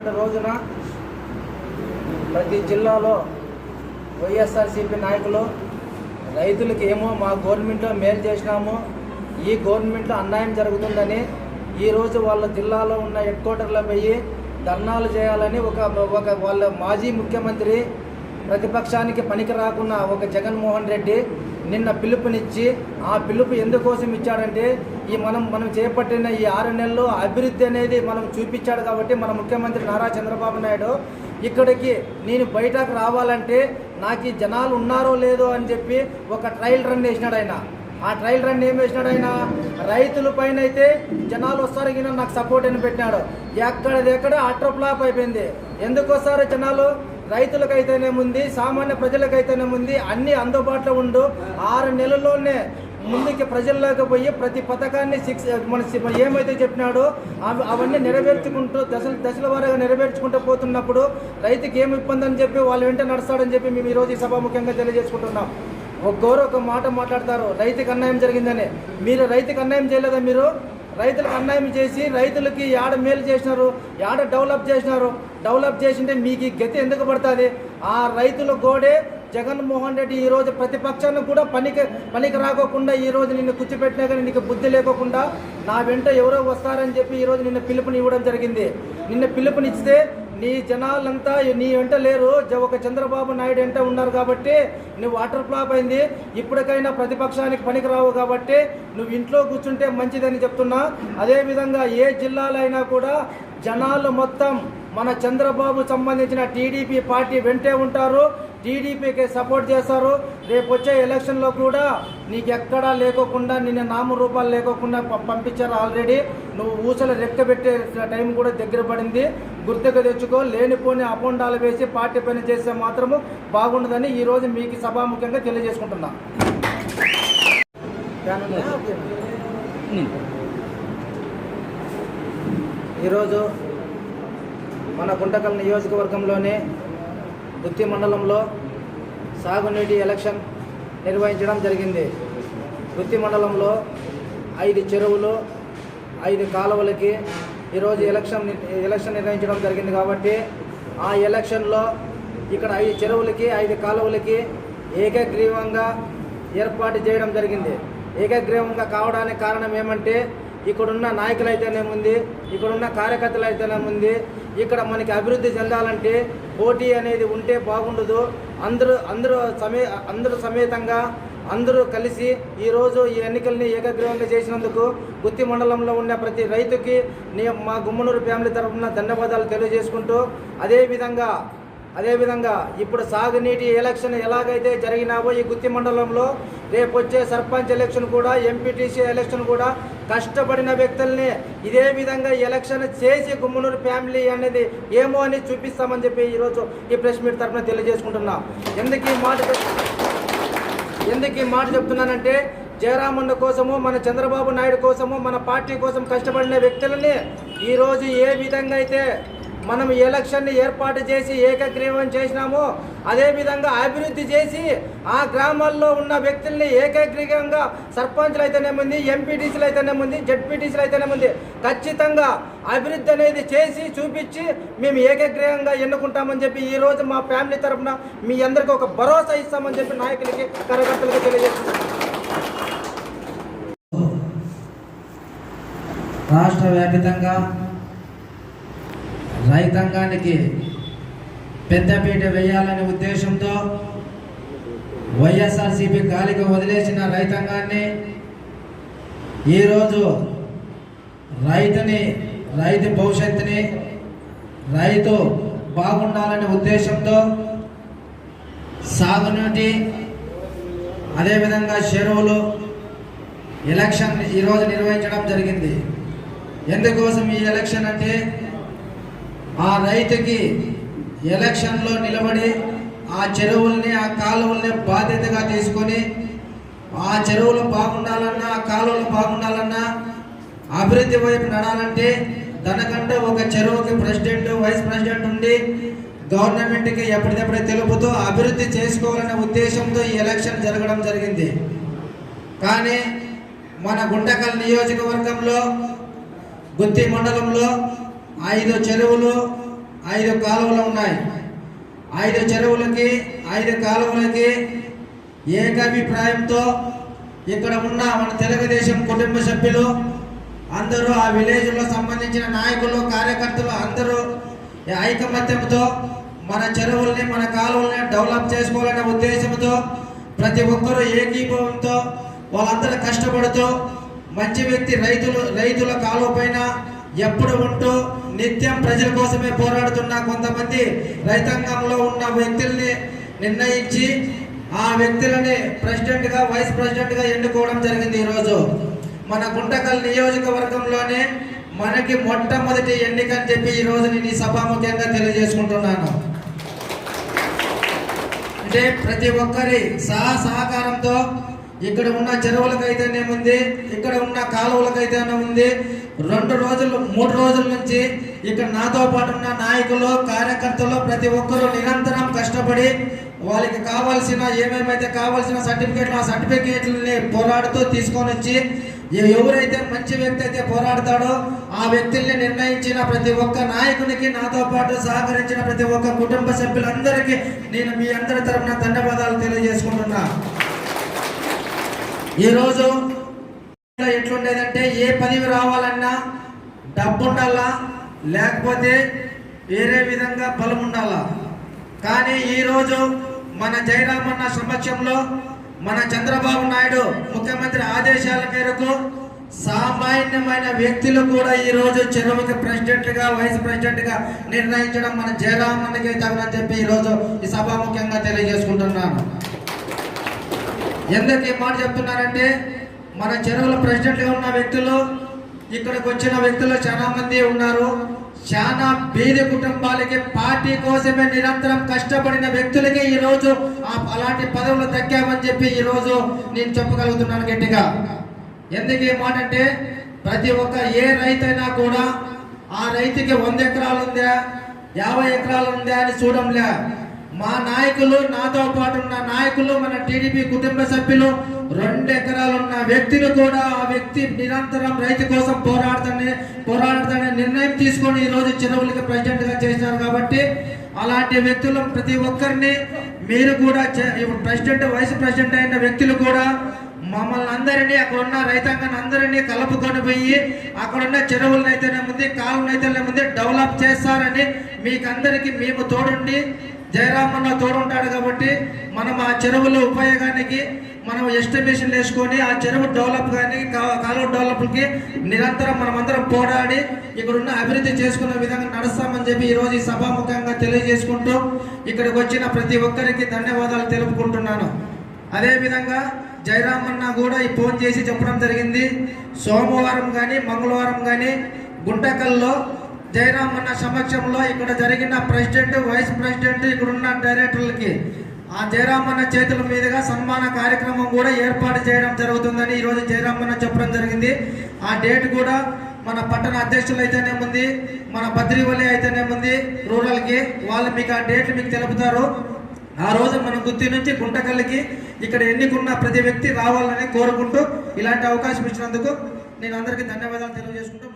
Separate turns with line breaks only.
రోజున ప్రతి జిల్లాలో వైఎస్ఆర్సీపీ నాయకులు రైతులకు ఏమో మా గవర్నమెంట్లో మేలు చేసినాము ఈ గవర్నమెంట్లో అన్యాయం జరుగుతుందని ఈరోజు వాళ్ళ జిల్లాలో ఉన్న హెడ్ క్వార్టర్లో పోయి ధర్నాలు చేయాలని ఒక ఒక వాళ్ళ మాజీ ముఖ్యమంత్రి ప్రతిపక్షానికి పనికి రాకున్న ఒక జగన్మోహన్ రెడ్డి నిన్న పిలుపునిచ్చి ఆ పిలుపు ఎందుకోసం ఇచ్చాడంటే ఈ మనం మనం చేపట్టిన ఈ ఆరు నెలల్లో అభివృద్ధి అనేది మనం చూపించాడు కాబట్టి మన ముఖ్యమంత్రి నారా చంద్రబాబు నాయుడు ఇక్కడికి నేను బయటకు రావాలంటే నాకు ఈ జనాలు ఉన్నారో లేదో అని చెప్పి ఒక ట్రయల్ రన్ వేసినాడు ఆయన. ఆ ట్రయల్ రన్ ఏం వేసినాడు ఆయన? రైతుల పైన అయితే జనాలు వస్తారు గిన నాకు సపోర్ట్ అని పెట్టినాడు. ఎక్కడదెక్కడ అట్ర ఫ్లాప్ అయిపోయింది. ఎందుకు వస్తారు జనాలు రైతులకైతేనేముంది సామాన్య ప్రజలకైతేనే ఉంది అన్ని అందుబాటులో ఉండు. ఆరు నెలల్లోనే ముందుకి ప్రజల్లోకి పోయి ప్రతి పథకాన్ని శిక్ష మన ఏమైతే చెప్పినాడో అవి అవన్నీ నెరవేర్చుకుంటూ దశల దశల వారీగా నెరవేర్చుకుంటూ పోతున్నప్పుడు రైతుకి ఏమి ఇబ్బంది అని చెప్పి వాళ్ళు వెంట నడుస్తాడని చెప్పి మేము ఈరోజు ఈ సభాముఖ్యంగా తెలియజేసుకుంటున్నాం. ఒక్కోరు ఒక మాట మాట్లాడతారు రైతుకి అన్యాయం జరిగిందని. మీరు రైతుకి అన్యాయం చేయలేదా మీరు? రైతులకు అన్యాయం చేసి రైతులకి యాడ మేలు చేసినారు యాడ డెవలప్ చేసినారు డెవలప్ చేసింటే మీకు ఈ గతి ఎందుకు పడుతుంది? ఆ రైతుల గోడే జగన్మోహన్ రెడ్డి ఈరోజు ప్రతిపక్షాన్ని కూడా పనికి పనికి రాకోకుండా ఈ రోజు నిన్ను కూర్చోపెట్టినా కానీ నీకు బుద్ధి లేకోకుండా నా వెంట ఎవరో వస్తారని చెప్పి ఈ రోజు నిన్న పిలుపుని ఇవ్వడం జరిగింది. నిన్న పిలుపునిస్తే నీ జనాలంతా నీ వెంట లేరు. జ- ఒక చంద్రబాబు నాయుడు వెంట ఉన్నారు కాబట్టి నువ్వు వాటర్ ఫ్లాప్ అయింది. ఇప్పటికైనా ప్రతిపక్షానికి పనికిరావు కాబట్టి నువ్వు ఇంట్లో కూర్చుంటే మంచిదని చెప్తున్నా. అదేవిధంగా ఏ జిల్లాలో అయినా కూడా జనాలు మొత్తం మన చంద్రబాబు సంబంధించిన టీడీపీ పార్టీ వెంటే ఉంటారు. టీడీపీకి సపోర్ట్ చేశారు. రేపు వచ్చే ఎలక్షన్లో కూడా నీకు ఎక్కడా లేకోకుండా నిన్న నామరూపాలు లేకోకుండా పంపించారు ఆల్రెడీ. నువ్వు ఊసలు రెక్క పెట్టే టైం కూడా దగ్గర పడింది. గుర్తుకు తెచ్చుకో లేనిపోని అపోండాలు వేసి పార్టీ పని చేస్తే మాత్రము బాగుండదని ఈరోజు మీకు సభాముఖ్యంగా తెలియజేసుకుంటున్నా. ఈరోజు మన గుంటకల్ నియోజకవర్గంలోని గుత్తి మండలంలో సాగునీటి ఎలక్షన్ నిర్వహించడం జరిగింది. గుత్తి మండలంలో ఐదు చెరువులు ఐదు కాలువలకి ఈరోజు ఎలక్షన్ ఎలక్షన్ నిర్వహించడం జరిగింది కాబట్టి ఆ ఎలక్షన్లో ఇక్కడ ఐదు చెరువులకి ఐదు కాలువలకి ఏకగ్రీవంగా ఏర్పాటు చేయడం జరిగింది. ఏకగ్రీవంగా కావడానికి కారణం ఏమంటే ఇక్కడున్న నాయకులు అయితేనేముంది ఇక్కడున్న కార్యకర్తలు అయితేనేముంది ఇక్కడ మనకి అభివృద్ధి చెందాలంటే పోటీ అనేది ఉంటే బాగుండదు. అందరూ అందరూ సమే అందరూ సమేతంగా అందరూ కలిసి ఈరోజు ఈ ఎన్నికల్ని ఏకగ్రీవంగా చేసినందుకు గుత్తి మండలంలో ఉన్న ప్రతి రైతుకి మా గుమ్మనూరు ఫ్యామిలీ తరఫున ధన్యవాదాలు తెలియజేసుకుంటూ అదేవిధంగా అదేవిధంగా ఇప్పుడు సాగునీటి ఎలక్షన్ ఎలాగైతే జరిగినావో ఈ గుత్తి మండలంలో రేపు వచ్చే సర్పంచ్ ఎలక్షన్ కూడా ఎంపీటీసీ ఎలక్షన్ కూడా కష్టపడిన వ్యక్తుల్ని ఇదే విధంగా ఎలక్షన్ చేసి గుమ్మనూరు ఫ్యామిలీ అనేది ఏమో అని చూపిస్తామని చెప్పి ఈరోజు ఈ ప్రెస్ మీట్ తరఫున తెలియజేసుకుంటున్నాం. ఎందుకు ఈ మాట ఎందుకు ఈ మాట చెప్తున్నానంటే జయరామన్న కోసము మన చంద్రబాబు నాయుడు కోసము మన పార్టీ కోసం కష్టపడిన వ్యక్తులని ఈరోజు ఏ విధంగా అయితే మనం ఎలక్షన్ని ఏర్పాటు చేసి ఏకగ్రీవం చేసినామో అదేవిధంగా అభివృద్ధి చేసి ఆ గ్రామాల్లో ఉన్న వ్యక్తుల్ని ఏకగ్రీవంగా సర్పంచ్లు అయితేనేముంది ఎంపీటీసీలు అయితేనేముంది జడ్పీటీసీలు అయితేనేముంది ఖచ్చితంగా అభివృద్ధి అనేది చేసి చూపించి మేము ఏకగ్రీవంగా ఎన్నుకుంటామని చెప్పి ఈ రోజు మా ఫ్యామిలీ తరఫున మీ అందరికీ ఒక భరోసా ఇస్తామని చెప్పి నాయకులకి కార్యకర్తలకు తెలియజేస్తున్నాం.
రాష్ట్ర వ్యాపితంగా రైతాంగానికి పెద్దపీట వేయాలనే ఉద్దేశంతో వైఎస్ఆర్సీపీ గాలికి వదిలేసిన రైతాంగాన్ని ఈరోజు రైతుని రైతు భవిష్యత్తుని రైతు బాగుండాలనే ఉద్దేశంతో సాగునీటి అదేవిధంగా చెరువులు ఎలక్షన్ ఈరోజు నిర్వహించడం జరిగింది. ఎందుకోసం ఈ ఎలక్షన్ అంటే ఆ రైతుకి ఎలక్షన్లో నిలబడి ఆ చెరువుల్ని ఆ కాలువల్ని బాధ్యతగా తీసుకొని ఆ చెరువులు బాగుండాలన్నా ఆ కాలువలు బాగుండాలన్నా అభివృద్ధి వైపు నడాలంటే దానికంటే ఒక చెరువుకి ప్రెసిడెంట్ వైస్ ప్రెసిడెంట్ ఉండి గవర్నమెంట్కి ఎప్పటికప్పుడే తెలుపుతూ అభివృద్ధి చేసుకోవాలనే ఉద్దేశంతో ఈ ఎలక్షన్ జరగడం జరిగింది. కానీ మన గుంటకల్ నియోజకవర్గంలో గుత్తి మండలంలో ఐదు చెరువులు ఐదు కాలువలు ఉన్నాయి. ఐదు చెరువులకి ఐదు కాలువలకి ఏకాభిప్రాయంతో ఇక్కడ ఉన్న మన తెలుగుదేశం కుటుంబ సభ్యులు అందరూ ఆ విలేజ్లో సంబంధించిన నాయకులు కార్యకర్తలు అందరూ ఐకమత్యంతో మన చెరువుల్ని మన కాలువల్ని డెవలప్ చేసుకోవాలనే ఉద్దేశంతో ప్రతి ఒక్కరూ ఏకీభవంతో వాళ్ళందరూ కష్టపడుతూ మంచి వ్యక్తి రైతులు రైతుల కాలువ పైన ఎప్పుడు ఉంటూ నిత్యం ప్రజల కోసమే పోరాడుతున్న కొంతమంది రైతాంగంలో ఉన్న వ్యక్తుల్ని నిర్ణయించి ఆ వ్యక్తులని ప్రెసిడెంట్గా వైస్ ప్రెసిడెంట్గా ఎన్నుకోవడం జరిగింది ఈరోజు. మన గుంటకల్ నియోజకవర్గంలోనే మనకి మొట్టమొదటి ఎన్నిక అని చెప్పి ఈ నేను ఈ సభాముఖ్యంగా తెలియజేసుకుంటున్నాను. అంటే ప్రతి ఒక్కరి సహా సహకారంతో ఇక్కడ ఉన్న చెరువులకైతేనే ఉంది ఇక్కడ ఉన్న కాలువలకైతేనే ఉంది. రెండు రోజులు మూడు రోజుల నుంచి ఇక్కడ నాతో పాటు ఉన్న నాయకులు కార్యకర్తలు ప్రతి ఒక్కరూ నిరంతరం కష్టపడి వాళ్ళకి కావాల్సిన ఏమేమైతే కావాల్సిన సర్టిఫికేట్లు ఆ సర్టిఫికేట్లని పోరాడుతూ తీసుకొని వచ్చి ఎవరైతే మంచి వ్యక్తి అయితే పోరాడతాడో ఆ వ్యక్తుల్ని నిర్ణయించిన ప్రతి ఒక్క నాయకునికి నాతో పాటు సహకరించిన ప్రతి ఒక్క కుటుంబ సభ్యులందరికీ నేను మీ అందరి తరపున ధన్యవాదాలు తెలియజేసుకుంటున్నా. ఈరోజు ఎట్లుండేదంటే ఏ పదవి రావాలన్నా డబ్బు ఉండాలా లేకపోతే వేరే విధంగా బలం ఉండాలా కానీ ఈరోజు మన జయరామన్న సమక్షంలో మన చంద్రబాబు నాయుడు ముఖ్యమంత్రి ఆదేశాల మేరకు సామాన్యమైన వ్యక్తులు కూడా ఈరోజు రోజు చెరువుకి ప్రెసిడెంట్ వైస్ ప్రెసిడెంట్గా నిర్ణయించడం మన జయరామన్నకి తగనని చెప్పి ఈ రోజు ఈ సభాముఖ్యంగా తెలియజేసుకుంటున్నాను. ఎందుకు ఈ మాట చెప్తున్నారంటే మన చెరువుల ప్రెసిడెంట్గా ఉన్న వ్యక్తులు ఇక్కడికి వచ్చిన వ్యక్తులు చాలామంది ఉన్నారు. చాలా పేద కుటుంబాలకి పార్టీ కోసమే నిరంతరం కష్టపడిన వ్యక్తులకి ఈరోజు అలాంటి పదవులు దక్కామని చెప్పి ఈరోజు నేను చెప్పగలుగుతున్నాను గట్టిగా. ఎందుకు ఈ మాట అంటే ప్రతి ఒక్క ఏ రైతైనా కూడా ఆ రైతుకి వంద ఎకరాలు ఉందా యాభై ఎకరాలు ఉందా అని చూడంలే. మా నాయకులు నాతో పాటు ఉన్న నాయకులు మన టీడీపీ కుటుంబ సభ్యులు రెండు ఎకరాలు ఉన్న వ్యక్తిని కూడా ఆ వ్యక్తి నిరంతరం రైతు కోసం పోరాడుతానే పోరాడుతానే నిర్ణయం తీసుకొని ఈరోజు చెరువులకి ప్రెసిడెంట్గా చేసినారు కాబట్టి అలాంటి వ్యక్తులు ప్రతి ఒక్కరిని మీరు కూడా చే- ప్రెసిడెంట్ వైస్ ప్రెసిడెంట్ అయిన వ్యక్తులు కూడా మమ్మల్ని అందరినీ అక్కడ ఉన్న రైతాంగాన్ని అందరినీ కలుపుకొని పోయి అక్కడ ఉన్న చెరువులను అయితేనే ముందు కాలువలు అయితేనే ముందు డెవలప్ చేస్తారని మీకు అందరికీ మేము తోడుండి జయరామన్న తోడుంటాడు కాబట్టి మనం ఆ చెరువుల ఉపయోగానికి మనం ఎస్టిమేషన్ వేసుకొని ఆ చెరువు డెవలప్ కానీ కాలువ డెవలప్కి నిరంతరం మనం అందరం పోరాడి ఇక్కడున్న అభివృద్ధి చేసుకునే విధంగా నడుస్తామని చెప్పి ఈరోజు ఈ సభాముఖంగా తెలియజేసుకుంటూ ఇక్కడికి వచ్చిన ప్రతి ఒక్కరికి ధన్యవాదాలు తెలుపుకుంటున్నాను. అదేవిధంగా జయరామన్న కూడా ఈ ఫోన్ చేసి చెప్పడం జరిగింది. సోమవారం కానీ మంగళవారం కానీ గుంటకల్లో జయరామన్న సమక్షంలో ఇక్కడ జరిగిన ప్రెసిడెంట్ వైస్ ప్రెసిడెంట్ ఇక్కడున్న డైరెక్టర్లకి ఆ జయరామన్న చేతుల మీదుగా సన్మాన కార్యక్రమం కూడా ఏర్పాటు చేయడం జరుగుతుందని ఈరోజు జయరామన్న చెప్పడం జరిగింది. ఆ డేట్ కూడా మన పట్టణ అధ్యక్షులు అయితేనేముంది మన బద్రివల్లి అయితేనేముంది రూరల్కి వాళ్ళు మీకు ఆ డేట్ మీకు తెలుపుతారు. ఆ రోజు మన గుత్తి నుంచి గుంటకల్లికి ఇక్కడ ఎన్నికున్న ప్రతి వ్యక్తి రావాలని కోరుకుంటూ ఇలాంటి అవకాశం ఇచ్చినందుకు నేను అందరికీ ధన్యవాదాలు తెలియజేసుకుంటూ